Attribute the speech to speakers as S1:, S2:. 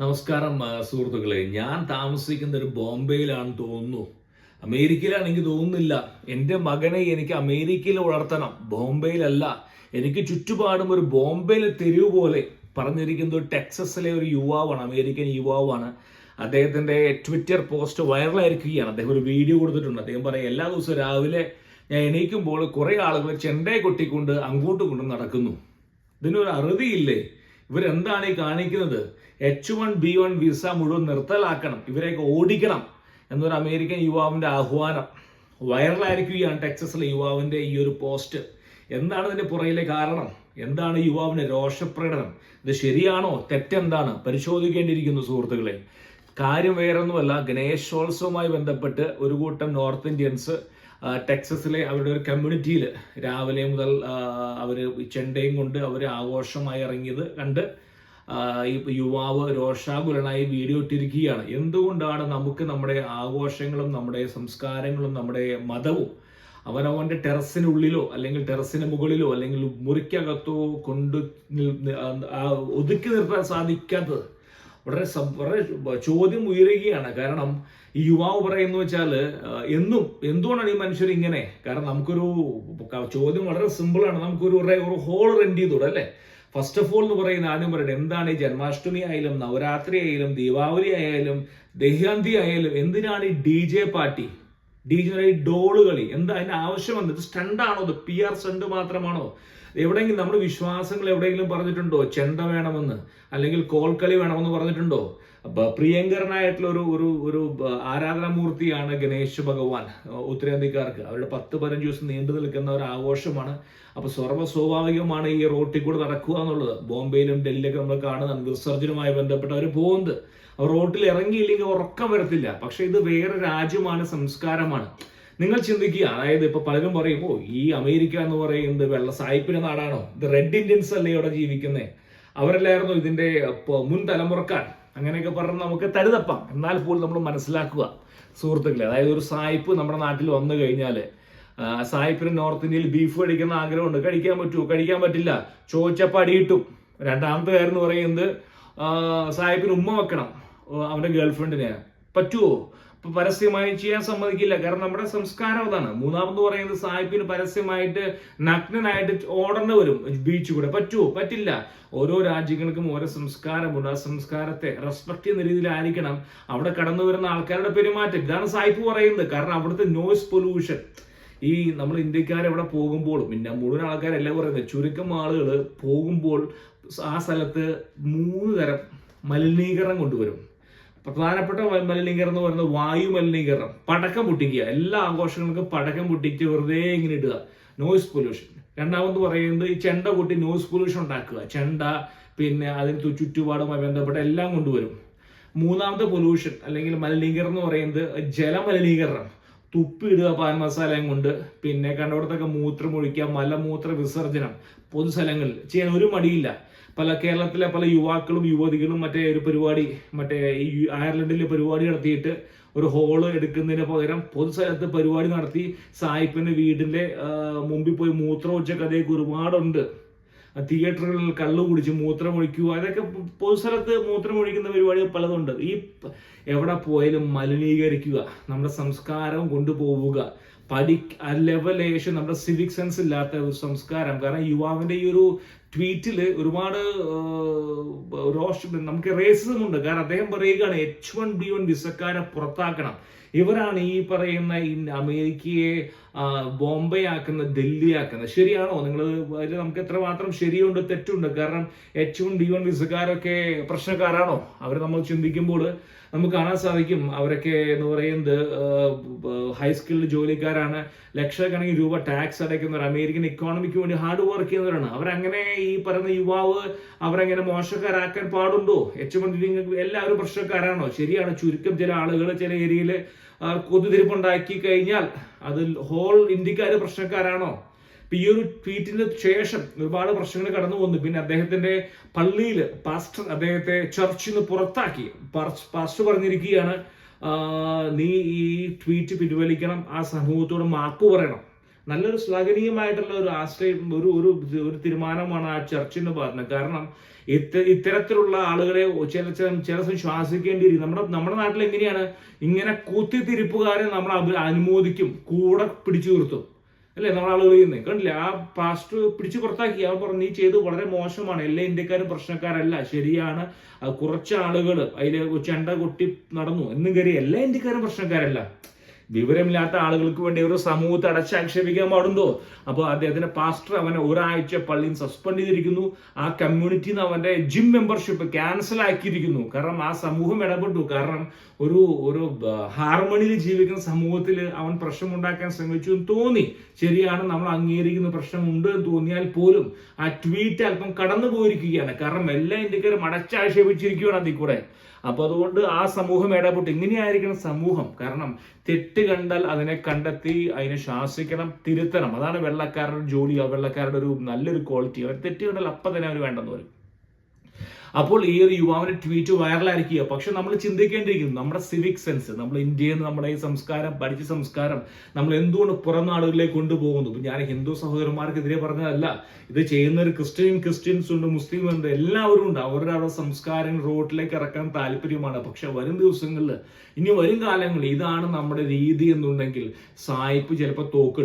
S1: നമസ്കാരം സുഹൃത്തുക്കളെ. ഞാൻ താമസിക്കുന്ന ഒരു ബോംബെയിലാണ് തോന്നുന്നു. അമേരിക്കയിലാണ് എനിക്ക് തോന്നുന്നില്ല. എന്റെ മകനെ എനിക്ക് അമേരിക്കയിൽ വളർത്തണം. ബോംബെയിലല്ല. എനിക്ക് ചുറ്റുപാടും ഒരു ബോംബെയിലെ തെരുവ് പോലെ പറഞ്ഞിരിക്കുന്നത് ടെക്സസിലെ ഒരു യുവാവാണ് അമേരിക്കൻ യുവാവാണ്. അദ്ദേഹത്തിന്റെ ട്വിറ്റർ പോസ്റ്റ് വൈറലായിരിക്കുകയാണ്. അദ്ദേഹം ഒരു വീഡിയോ കൊടുത്തിട്ടുണ്ട്. അദ്ദേഹം പറയും എല്ലാ ദിവസവും രാവിലെ ഞാൻ എണീക്കുമ്പോൾ കുറേ ആളുകൾ ചെണ്ടയെ കൊട്ടിക്കൊണ്ട് അങ്ങോട്ടും ഇങ്ങോട്ടും നടക്കുന്നു. ഇതിനൊരു അറുതിയില്ലേ? ഇവരെന്താണ് ഈ കാണിക്കുന്നത്? H one B one visa മുഴുവൻ നിർത്തലാക്കണം. ഇവരെയൊക്കെ ഓടിക്കണം എന്നൊരു അമേരിക്കൻ യുവാവിന്റെ ആഹ്വാനം. വൈറലായിരിക്കുകയാണ് ടെക്സസിലെ യുവാവിന്റെ ഈ ഒരു പോസ്റ്റ്. എന്താണ് ഇതിന്റെ പുറകിലെ കാരണം? എന്താണ് ഈ യുവാവിന്റെ രോഷപ്രകടനം? ഇത് ശരിയാണോ? തെറ്റെന്താണ്? പരിശോധിക്കേണ്ടിയിരിക്കുന്നു സുഹൃത്തുക്കളെ. കാര്യം വേറൊന്നുമല്ല ഗണേശോത്സവവുമായി ബന്ധപ്പെട്ട് ഒരു കൂട്ടം നോർത്ത് ഇന്ത്യൻസ് ടെക്സസിലെ അവരുടെ ഒരു കമ്മ്യൂണിറ്റിയിൽ രാവിലെ മുതൽ അവർ ചെണ്ടയും കൊണ്ട് അവർ ആഘോഷമായി ഇറങ്ങിയത് കണ്ട് ഈ യുവാവ് രോഷാകുലനായി വീഡിയോ ഇട്ടിരിക്കുകയാണ്. എന്തുകൊണ്ടാണ് നമുക്ക് നമ്മുടെ ആഘോഷങ്ങളും നമ്മുടെ സംസ്കാരങ്ങളും നമ്മുടെ മതവും അവനവന്റെ ടെറസിനുള്ളിലോ അല്ലെങ്കിൽ ടെറസിന് മുകളിലോ അല്ലെങ്കിൽ മുറിക്കകത്തോ കൊണ്ട് ഒതുക്കി നിർത്താൻ സാധിക്കാത്തത്? വളരെ വളരെ ചോദ്യം ഉയരുകയാണ്. കാരണം ഈ യുവാവ് പറയുന്ന വെച്ചാൽ എന്നും എന്തുകൊണ്ടാണ് ഈ മനുഷ്യർ ഇങ്ങനെ? കാരണം നമുക്കൊരു ചോദ്യം വളരെ സിമ്പിളാണ് നമുക്കൊരു ഒരു- ഹോൾ റെന്റ് ചെയ്തൂടെ അല്ലേ? ഫസ്റ്റ് ഓഫ് ഓൾ എന്ന് പറയുന്ന ആദ്യം പറയട്ടെ എന്താണ് ഈ ജന്മാഷ്ടമി ആയാലും നവരാത്രി ആയാലും ദീപാവലി ആയാലും ദഹ്യാന്തി ആയാലും എന്തിനാണ് ഈ D J party D J dhol കളി എന്താ അതിന്റെ ആവശ്യമുണ്ട് ഇത് സ്റ്റണ്ടാണോ ഇത് പി ആർ സ്റ്റണ്ട് മാത്രമാണോ? എവിടെയെങ്കിലും നമ്മുടെ വിശ്വാസങ്ങൾ എവിടെയെങ്കിലും പറഞ്ഞിട്ടുണ്ടോ? ചെണ്ട വേണമെന്ന്? അല്ലെങ്കിൽ കോൽക്കളി വേണമെന്ന് പറഞ്ഞിട്ടുണ്ടോ? അപ്പൊ പ്രിയങ്കരനായിട്ടുള്ള ഒരു ഒരു ഒരു ആരാധനാമൂർത്തിയാണ് ഗണേശ് ഭഗവാൻ ഉത്തരേന്ത്യക്കാർക്ക്. അവരുടെ പത്ത് പതിനഞ്ച് ദിവസം നീണ്ടു നിൽക്കുന്ന ഒരു ആഘോഷമാണ്. അപ്പൊ സർവ സ്വാഭാവികമാണ് ഈ റോട്ടിൽ കൂടെ നടക്കുക എന്നുള്ളത്. ബോംബെയിലും ഡൽഹിയിലൊക്കെ നമ്മൾ കാണുന്ന വിസർജനവുമായി ബന്ധപ്പെട്ട് അവർ പോകുന്നത് അവർ റോട്ടിൽ ഇറങ്ങിയില്ലെങ്കിൽ ഉറക്കം വരത്തില്ല. പക്ഷെ ഇത് വേറെ രാജ്യമാണ് സംസ്കാരമാണ്. നിങ്ങൾ ചിന്തിക്കുക. അതായത് ഇപ്പൊ പലരും പറയും ഓ ഈ അമേരിക്ക എന്ന് പറയുന്നത് വെള്ള സായിപ്പിന്റെ നാടാണോ? ഇത് റെഡ് ഇന്ത്യൻസ് അല്ലേ ഇവിടെ ജീവിക്കുന്നത് അവരല്ലായിരുന്നു ഇതിന്റെ മുൻ തലമുറക്കാർ അങ്ങനെയൊക്കെ പറഞ്ഞ് നമുക്ക് തരുതപ്പാം. എന്നാൽ പോലും നമ്മൾ മനസ്സിലാക്കുക സുഹൃത്തുക്കളെ അതായത് ഒരു സായിപ്പ് നമ്മുടെ നാട്ടിൽ വന്നു കഴിഞ്ഞാൽ സായിപ്പിന് നോർത്ത് ഇന്ത്യയിൽ ബീഫ് കഴിക്കുന്ന ആഗ്രഹമുണ്ട്. കഴിക്കാൻ പറ്റുമോ? കഴിക്കാൻ പറ്റില്ല. ചോദിച്ചപ്പോൾ അടിയിട്ടും. രണ്ടാമത്തെ കാര്യം എന്ന് പറയുന്നത് സായിപ്പിന് ഉമ്മ വെക്കണം. അവന്റെ ഗേൾഫ്രണ്ടിനെ. പറ്റുമോ പരസ്യമായി ചെയ്യാൻ സമ്മതിക്കില്ല. കാരണം നമ്മുടെ സംസ്കാരം അതാണ്. മൂന്നാമത് പറയുന്നത് സായിപ്പിന് പരസ്യമായിട്ട് നഗ്നനായിട്ട് ഓടേണ്ടി വരും. ബീച്ച് കൂടെ. പറ്റുമോ പറ്റില്ല. ഓരോ രാജ്യങ്ങൾക്കും ഓരോ സംസ്കാരമുണ്ട്. ആ സംസ്കാരത്തെ റെസ്പെക്ട് ചെയ്യുന്ന രീതിയിലായിരിക്കണം അവിടെ കടന്നു വരുന്ന ആൾക്കാരുടെ പെരുമാറ്റം. ഇതാണ് സായിപ്പ് പറയുന്നത്. കാരണം അവിടുത്തെ നോയ്സ് പൊല്യൂഷൻ ഈ നമ്മൾ ഇന്ത്യക്കാർ അവിടെ പോകുമ്പോൾ പിന്നെ മുഴുവൻ ആൾക്കാരെല്ലാം പറയുന്നത് ചുരുക്കം ആളുകൾ പോകുമ്പോൾ ആ സ്ഥലത്ത് മൂന്ന് തരം മലിനീകരണം കൊണ്ടുവരും. പ്രധാനപ്പെട്ട മലിനീകരണം എന്ന് പറയുന്നത് വായു മലിനീകരണം. പടക്കം പൊട്ടിക്കുക. എല്ലാ ആഘോഷങ്ങൾക്കും പടക്കം പൊട്ടിച്ച് വെറുതെ ഇങ്ങനെ ഇടുക. നോയ്സ് പൊല്യൂഷൻ രണ്ടാമത് പറയുന്നത് ഈ ചെണ്ട കൂട്ടി നോയ്സ് പൊല്യൂഷൻ ഉണ്ടാക്കുക. ചെണ്ട പിന്നെ അതിന് ചുറ്റുപാടുമായി ബന്ധപ്പെട്ട എല്ലാം കൊണ്ടുവരും. മൂന്നാമത്തെ പൊല്യൂഷൻ അല്ലെങ്കിൽ മലിനീകരണം എന്ന് പറയുന്നത് ജലമലിനീകരണം. തുപ്പിയിടുക പാൻ മസാലയും കൊണ്ട്. പിന്നെ കണ്ടവിടത്തൊക്കെ മൂത്രം ഒഴിക്കുക മലമൂത്ര വിസർജനം. പൊതുസ്ഥലങ്ങളിൽ ചെയ്യാൻ ഒരു മടിയില്ല. പല കേരളത്തിലെ പല യുവാക്കളും യുവതികളും മറ്റേ ഒരു പരിപാടി മറ്റേ ഈ അയർലൻഡിലെ പരിപാടി നടത്തിയിട്ട് ഒരു ഹോൾ എടുക്കുന്നതിന് പകരം പൊതുസ്ഥലത്ത് പരിപാടി നടത്തി സായിപ്പിന്റെ വീടിന്റെ ആ, മുമ്പിൽ പോയി മൂത്രം ഒഴിച്ച കഥയൊക്കെ ഒരുപാടുണ്ട്. തിയേറ്ററുകളിൽ കള്ളു കുടിച്ച് മൂത്രം ഒഴിക്കുക അതൊക്കെ പൊതുസ്ഥലത്ത് മൂത്രമൊഴിക്കുന്ന പരിപാടികൾ പലതുണ്ട്. ഈ എവിടെ പോയാലും മലിനീകരിക്കുക. നമ്മുടെ സംസ്കാരം കൊണ്ടുപോവുക. പഠി ലെവലേഷൻ നമ്മുടെ സിവിക് സെൻസ് ഇല്ലാത്ത ഒരു സംസ്കാരം. കാരണം യുവാവിന്റെ ഈ ഒരു ട്വീറ്റിൽ ഒരുപാട് റോഷ് നമുക്ക് റേസിസം ഉണ്ട്. കാരണം അദ്ദേഹം പറയുകയാണ് എച്ച് വൺ ബി വൺ വിസക്കാരെ പുറത്താക്കണം. ഇവരാണ് ഈ പറയുന്ന അമേരിക്കയെ ബോംബെ ആക്കുന്ന ഡൽഹി ആക്കുന്ന ശരിയാണോ? നിങ്ങൾ അതിൽ നമുക്ക് എത്രമാത്രം ശരിയുണ്ട് തെറ്റുണ്ട്? കാരണം എച്ച് വൺ ഡി വൺ വിസക്കാരൊക്കെ പ്രശ്നക്കാരാണോ? അവർ നമ്മൾ ചിന്തിക്കുമ്പോൾ നമുക്ക് കാണാൻ സാധിക്കും. അവരൊക്കെ എന്ന് പറയുന്നത് ഹൈസ്കിൽഡ് ജോലിക്കാരാണ്. ലക്ഷക്കണക്കിന് രൂപ ടാക്സ് അടയ്ക്കുന്നവർ അമേരിക്കൻ ഇക്കോണമിക്ക് വേണ്ടി ഹാർഡ് വർക്ക് ചെയ്യുന്നവരാണ്. അവരങ്ങനെ ഈ പറയുന്ന യുവാവ് അവരങ്ങനെ മോശക്കാരാക്കാൻ പാടുണ്ടോ? എച്ച് വൺ എല്ലാവരും പ്രശ്നക്കാരാണോ? ശരിയാണ് ചുരുക്കം ചില ആളുകൾ ചില ഏരിയയിൽ കൊതുതിരിപ്പുണ്ടാക്കി കഴിഞ്ഞാൽ അതിൽ ഹോൾ ഇന്ത്യക്കാര് പ്രശ്നക്കാരാണോ? ഈ ഒരു ട്വീറ്റിന് ശേഷം ഒരുപാട് പ്രശ്നങ്ങൾ കടന്നു വന്നു പിന്നെ അദ്ദേഹത്തിന്റെ പള്ളിയിൽ പാസ്റ്റർ അദ്ദേഹത്തെ ചർച്ചിൽ നിന്ന് പുറത്താക്കി. പാസ്- പാസ്റ്റർ പറഞ്ഞിരിക്കുകയാണ് നീ ഈ ട്വീറ്റ് പിൻവലിക്കണം ആ സമൂഹത്തോട് മാപ്പ് പറയണം. നല്ലൊരു ശ്ലാഘനീയമായിട്ടുള്ള ഒരു ആശ്രയം ഒരു ഒരു ഒരു തീരുമാനമാണ് ആ ചർച്ചിന് പറഞ്ഞത്. കാരണം ഇത്ത ഇത്തരത്തിലുള്ള ആളുകളെ ചില ചില ചില ശ്വാസിക്കേണ്ടിയിരിക്കും നമ്മുടെ നമ്മുടെ നാട്ടിൽ എങ്ങനെയാണ്? ഇങ്ങനെ കൂത്തിത്തിരിപ്പുകാരെ നമ്മൾ അനുമോദിക്കും കൂടെ പിടിച്ചു നിർത്തും. അല്ലേ? നമ്മൾ ആളുകൾ ചെയ്യുന്നത്. കണ്ടില്ലേ? ആ പാസ്റ്റ് പിടിച്ചു പുറത്താക്കി. അവൻ പറഞ്ഞു നീ ചെയ്ത് വളരെ മോശമാണ്. എല്ലാ ഇന്ത്യക്കാരും പ്രശ്നക്കാരല്ല. ശരിയാണ്. കുറച്ച് ആളുകൾ അതിൽ ചെണ്ട കൊട്ടി നടന്നു. എന്നും കയറി എല്ലാ ഇന്ത്യക്കാരും പ്രശ്നക്കാരല്ല. വിവരമില്ലാത്ത ആളുകൾക്ക് വേണ്ടി ഒരു സമൂഹത്തെ അടച്ചാക്ഷേപിക്കാൻ പാടുണ്ടോ? അപ്പോൾ അദ്ദേഹത്തിന്റെ പാസ്റ്റർ അവനെ ഒരാഴ്ച പള്ളിയിൽ സസ്പെൻഡ് ചെയ്തിരിക്കുന്നു. ആ കമ്മ്യൂണിറ്റിയിൽ നിന്ന് അവന്റെ ജിം മെമ്പർഷിപ്പ് ക്യാൻസൽ ആക്കിയിരിക്കുന്നു. കാരണം ആ സമൂഹം ഇടപെട്ടു. കാരണം ഒരു ഒരു ഹാർമണിയിൽ ജീവിക്കുന്ന സമൂഹത്തിൽ അവൻ പ്രശ്നമുണ്ടാക്കാൻ ശ്രമിച്ചു എന്ന് തോന്നി. ശരിയാണ് നമ്മൾ അംഗീകരിക്കുന്ന പ്രശ്നമുണ്ട് എന്ന് തോന്നിയാൽ പോലും ആ ട്വീറ്റ് അല്പം കടന്നു പോയിരിക്കുകയാണ് കാരണം എല്ലാ ഇന്ത്യക്കാരും അടച്ചാക്ഷേപിച്ചിരിക്കുകയാണ് അതിൽ കൂടെ. അപ്പൊ അതുകൊണ്ട് ആ സമൂഹം ഇടപെട്ട്. ഇങ്ങനെയായിരിക്കണം സമൂഹം. കാരണം തെറ്റ് കണ്ടാൽ അതിനെ കണ്ടെത്തി അതിനെ ശാസിക്കണം തിരുത്തണം. അതാണ് വെള്ളക്കാരുടെ ജോലി. ആ വെള്ളക്കാരുടെ ഒരു നല്ലൊരു ക്വാളിറ്റി അവർ തെറ്റ് കണ്ടാൽ അപ്പം തന്നെ അവർ വേണ്ടെന്ന് വരും അപ്പോൾ ഈ ഒരു യുവാവിന്റെ ട്വീറ്റ് വൈറലായിരിക്കുക പക്ഷെ നമ്മൾ ചിന്തിക്കേണ്ടിയിരിക്കുന്നു. നമ്മുടെ സിവിക് സെൻസ് നമ്മൾ ഇന്ത്യയിൽ നിന്ന് നമ്മുടെ ഈ സംസ്കാരം പഠിച്ച സംസ്കാരം നമ്മൾ എന്തുകൊണ്ട് പുറം നാടുകളിലേക്ക് കൊണ്ടുപോകുന്നു? ഞാൻ ഹിന്ദു സഹോദരന്മാർക്കെതിരെ പറഞ്ഞതല്ല. ഇത് ചെയ്യുന്ന ഒരു ക്രിസ്ത്യൻ ക്രിസ്ത്യൻസ് ഉണ്ട് മുസ്ലിം ഉണ്ട് എല്ലാവരും ഉണ്ട്. അവരുടെ അവരുടെ സംസ്കാരം റോഡിലേക്ക് ഇറക്കാൻ താല്പര്യമാണ്. പക്ഷെ വരും ദിവസങ്ങളിൽ ഇനി വരും കാലങ്ങളിൽ ഇതാണ് നമ്മുടെ രീതി എന്നുണ്ടെങ്കിൽ സായിപ്പ് ചിലപ്പോൾ തോക്കെടുക്കും.